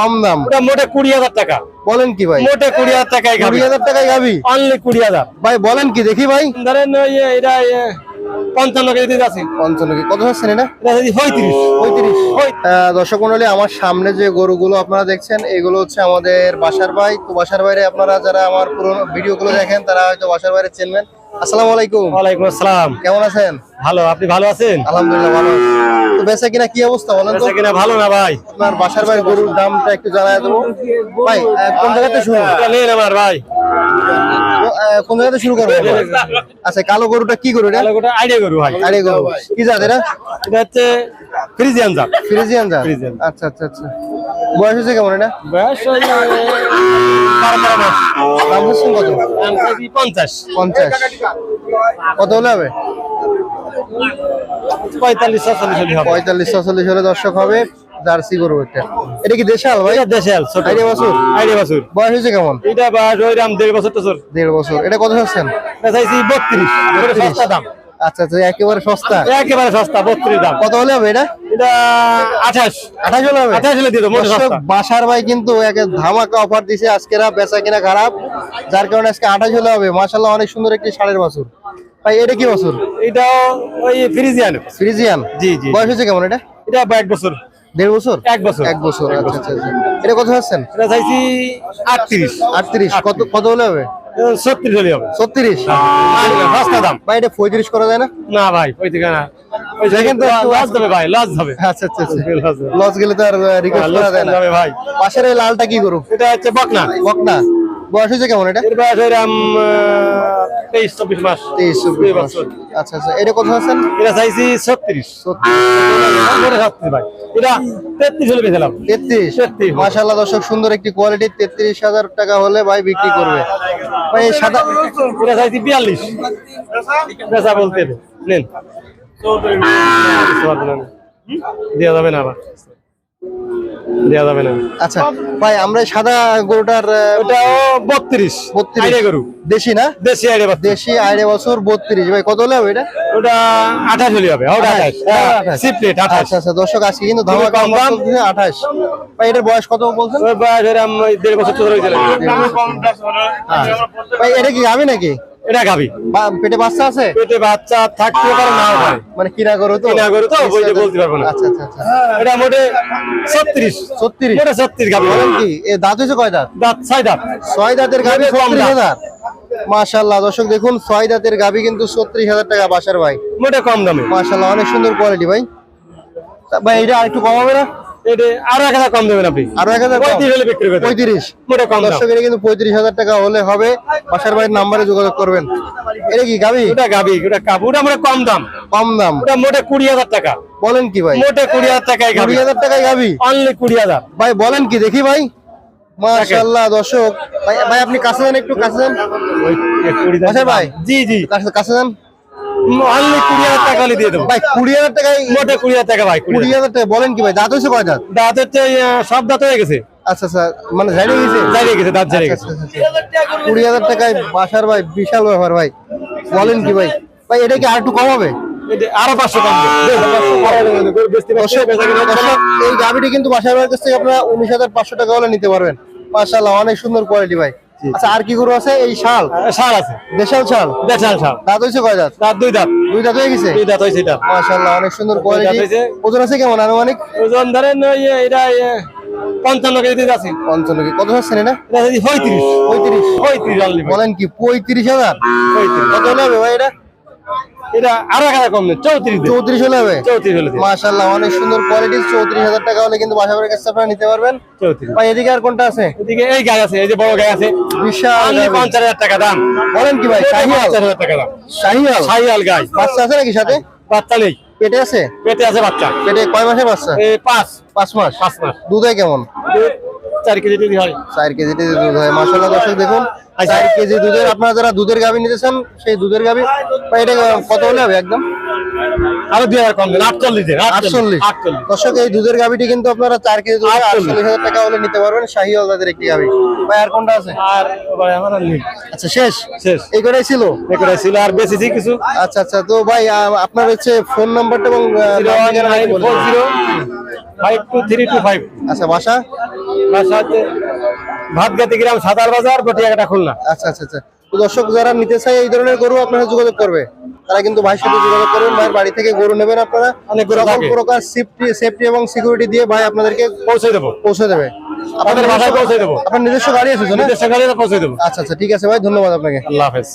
কম দাম। ওটা মোটে কুড়ি হাজার টাকা। বলেন কি ভাই? মোটে কুড়ি হাজার টাকায় কুড়ি হাজার টাকায় গাবি? অনলি কুড়ি হাজার। ভাই বলেন কি দেখি ভাই। ধরেন এটা পঞ্চান্ন কেজি আছে পঞ্চান্ন কি কত হচ্ছেন এটা? এটা পঁয়ত্রিশ। পঁয়ত্রিশ। দর্শক মন্ডলী আমার সামনে যে গরুগুলো আপনারা দেখছেন এগুলো হচ্ছে আমাদের বাসার ভাই। তো বাসার বাইরে আপনারা যারা আমার পুরোনো ভিডিওগুলো দেখেন তারা হয়তো বাসার বাইরে চেনবেন। আসসালামু আলাইকুম। ওয়ালাইকুম আসসালাম। কেমন আছেন? ভালো আপনি ভালো আছেন? আলহামদুলিল্লাহ ভালো আছি। তো বেচা কিনা কি অবস্থা বলেন তো? কিনা ভালো না ভাই? আপনার বাসার ভাই গরুর দামটা একটু জানাই দেবো। ভাই কোন জায়গাতে শুরু নেন আমার ভাই। কোন জায়গাতে শুরু করব? আচ্ছা কালো গরুটা কি গরু এটা? ওটা আইডিয়া গরু ভাই। আইডিয়া গরু। কি জাত এটা? এটা হচ্ছে ফ্রিজিয়ান জাত। ফ্রিজিয়ান জাত। আচ্ছা আচ্ছা আচ্ছা। বয়স হচ্ছে কেমন এটা? বয়স দাম হচ্ছে কত? পঞ্চাশ। পঞ্চাশ। কত হলে হবে? পঁয়তাল্লিশ ছচল্লিশ হলে হবে। পঁয়তাল্লিশ ছচল্লিশ হলে দর্শক হবে। জার্সি গরু এটা এটা কি দেশাল ভাই? দেশাল ছোট। আইডিয়া বাছুর? আইডিয়া বাছুর। বয়স হয়েছে কেমন? এটা বাস ওই রাম দেড় বছর তো দেড় বছর। এটা কত হচ্ছেন চাইছি বত্রিশ। সস্তা দাম। আচ্ছা আচ্ছা একেবারে সস্তা। একেবারে সস্তা বত্রিশ দাম। কত হলে হবে এটা? এটা আঠাশ। আঠাশ হলে হবে? আঠাশ হলে বাসার ভাই কিন্তু একে ধামাকা অফার দিছে আজকেরা বেচা কিনা খারাপ। যার কারণে আজকে আঠাশ হলে হবে। মাশাল্লাহ অনেক সুন্দর একটি ষাঁড়ের বাছুর। ভাই এটা কি বাছুর? এটাও ওই ফ্রিজিয়ান। ফ্রিজিয়ান? জি, জি। বয়স হচ্ছে কেমন এটা? এটা এক বছর। দেড় বছর? এক বছর। এক বছর আচ্ছা আচ্ছা আচ্ছা। এটা কত হচ্ছেন এটা চাইছি আটত্রিশ। আটত্রিশ। কত কত হলে হবে? ছত্রিশ হলে হবে। ছত্রিশ? সস্তা দাম। ভাই এটা পঁয়ত্রিশ করা যায় না? না ভাই না। লস ভাই লস গেলে তো আর রিকোয়েস্ট করা যায় না। ভাই। পাশের এই লালটা কি করু এটা হচ্ছে বকনা। বকনা। বয়স হয়েছে কেমন এটা? বয়স তেইশ চব্বিশ মাস। তেইশ চব্বিশ মাস। আচ্ছা আচ্ছা এটা কত আছেন? এটা চাইছি ছত্রিশ। ছত্রিশ। ভাই। এটা তেত্রিশ হলে বেঁচেলাম। তেত্রিশ? 33 মাশাল্লাহ দর্শক সুন্দর একটি কোয়ালিটি তেত্রিশ হাজার টাকা হলে ভাই বিক্রি করবে। ভাই সাদা এটা চাইছি বিয়াল্লিশ। বেচা বলতে। নেন। দেওয়া যাবে না আবার। দেওয়া যাবে না। আচ্ছা ভাই আমরা সাদা গরুটার ওটাও বত্রিশ। বত্রিশ। আইডিয়া গরু। দেশি না? দেশি বাচ্চা দেশি আড়াই বছর বত্রিশ। ভাই কত হলে হবে এটা? ওটা আঠাশ হলে হবে। সিপ্লেট আঠাশ। আচ্ছা আচ্ছা দর্শক আজকে কিন্তু কম দাম। আঠাশ। ভাই এটার বয়স কত বলছেন? বয়স এরকম দেড় বছর চলে গেছে ভাই এটা কি গাবি নাকি? এটা গাবি। পেটে বাচ্চা আছে? পেটে বাচ্চা থাকতে পারে নাও পারে মানে কিনা গরু তো? কিনা গরু তো, বলতে- বলতে পারব না। আচ্ছা আচ্ছা আচ্ছা। এটা মোটে ছত্রিশ। ছত্রিশ? মোটে ছত্রিশ গাবি। বলেন কি এ দাঁত হয়েছে কয় দাঁত? দাঁত ছয় দাঁত। ছয় দাঁতের গাবি কম ছত্রিশ দাম। হাজার। মাশাল্লাহ দর্শক দেখুন ছয় দাঁতের গাবি কিন্তু ছত্রিশ হাজার টাকা বাসার ভাই। মোটে কম দামে। মাশাল্লাহ অনেক সুন্দর কোয়ালিটি ভাই। ভাই এটা আর একটু কমাবে না? আরও এক হাজার কম দেবেন আপনি। আরও এক হাজার কম? পঁয়ত্রিশ হলে বিক্রি করবেন পঁয়ত্রিশ। মোটে কম দাম। কিন্তু পঁয়ত্রিশ হাজার টাকা হলে হবে। বাসার ভাইয়ের নাম্বারে যোগাযোগ করবেন। এটা কি গাবি? ওটা গাবি ওটা কাপ ওটা মোটে কম দাম। কম দাম। ওটা মোটে কুড়ি হাজার টাকা। বলেন কি ভাই? মোটে কুড়ি হাজার টাকায় কুড়ি হাজার টাকায় গাবি? অনলি কুড়ি হাজার। ভাই বলেন কি দেখি ভাই। মাশাল্লাহ দর্শক। ভাই ভাই আপনি কাছে যান একটু কাছে যান। ভাই। জি জি। কাছে যান। অনলি কুড়ি হাজার টাকা হলে দিয়ে দেবো। ভাই কুড়ি হাজার টাকায় মোটে কুড়ি হাজার টাকা ভাই কুড়ি হাজার। টাকা বলেন কি ভাই দাঁত হয়েছে কয় দাঁত? দাঁত হচ্ছে সব দাঁত হয়ে গেছে। আচ্ছা আচ্ছা মানে ঝাড়িয়ে গেছে দাঁত গেছে। আচ্ছা, আচ্ছা। কুড়ি হাজার টাকায় বাসার ভাই বিশাল ব্যাপার ভাই। বলেন কি ভাই? ভাই এটা কি আর একটু কম হবে। আরও পাঁচশো কম এই গাভিটি কিন্তু বাসার ভাইয়ের কাছ থেকে আপনারা উনিশ হাজার পাঁচশো টাকা হলে নিতে পারবেন। মাশাল্লাহ অনেক সুন্দর কোয়ালিটি ভাই। আচ্ছা আর কি গরু আছে? এই শাল। শাল আছে। দেশাল শাল? দেশাল শাল। দাঁত কয় দাঁত? দাঁত দুই দাঁত। দুই দাঁত হয়ে গেছে? দুই দাঁত এটা। অনেক সুন্দর কোয়ালিটি ওজন আছে কেমন আনুমানিক? ওজন ধরেন এটা পঞ্চান্ন কেজি আছে। পঞ্চান্ন কেজি। কত হচ্ছে না পঁয়ত্রিশ। পঁয়ত্রিশ পঁয়ত্রিশ বলেন কি পঁয়ত্রিশ হাজার? কত হবে ভাই এটা? এটা আরও এক হাজার কম নেই চৌত্রিশ হলে হবে? চৌত্রিশ হলে দিন। মাশাল্লাহ অনেক সুন্দর কোয়ালিটি চৌত্রিশ হাজার টাকা হলে কিন্তু কাছে আপনারা নিতে পারবেন। চৌত্রিশ। ভাই এদিকে আর কোনটা আছে? এদিকে এই গাছ আছে এই যে বড় গাছ আছে। বিশাল পঞ্চাশ হাজার টাকা দাম। বলেন কি ভাই শাহিয়াল পঞ্চাশ হাজার টাকা দাম। শাহিয়াল সাইয়াল গাছ বাচ্চা আছে নাকি সাথে? বাচ্চা নেই। পেটে আছে? পেটে আছে বাচ্চা। পেটে কয় মাসের বাচ্চা? পাঁচ। পাঁচ মাস? পাঁচ মাস। দুধে কেমন? চার কেজি যদি হয়। চার কেজি দুধ হয় মাসাল্লাহ দর্শক দেখুন। চার কেজি দুধের আপনারা যারা দুধের গাভি নিতে চান সেই দুধের গাভি এটা কত হলে হবে একদম? আরও দুই হাজার কম আটচল্লিশ আটচল্লিশ আটচল্লিশ। দর্শক এই দুধের গাভিটি কিন্তু আপনারা চার কেজি দুধে আটচল্লিশ। আটচল্লিশ হাজার টাকা হলে নিতে পারবেন শাহি একটি গাভি। ভাই আর কোনটা আছে? আর ভাই আমার নেই। আচ্ছা শেষ? শেষ। এই কটাই ছিল? ছিল আর বেশি কিছু। আচ্ছা আচ্ছা তো ভাই আপনার হচ্ছে ফোন নাম্বারটা এবং zero five two three two five. আচ্ছা বাসা? বাসাতে ভাতগাতি গ্রাম সাদার বাজার বটিয়াঘাটা খুলনা। আচ্ছা আচ্ছা আচ্ছা। তো দর্শক যারা নিতে চাই এই ধরনের গরু আপনারা যোগাযোগ করবে। তারা কিন্তু ভাইয়ের সাথে যোগাযোগ করবেন ভাইয়ের বাড়ি থেকে গরু নেবেন আপনারা। অনেক রকম সকল প্রকার সেফটি সেফটি এবং সিকিউরিটি দিয়ে ভাই আপনাদেরকে পৌঁছে দেবো। পৌঁছে দেবে। আপনাদের বাসায় পৌঁছে দেবো। আপনার নিজস্ব গাড়ি আছে নিজস্ব গাড়ি পৌঁছে দেবো। আচ্ছা আচ্ছা ঠিক আছে ভাই ধন্যবাদ আপনাকে। আল্লাহ হাফেজ।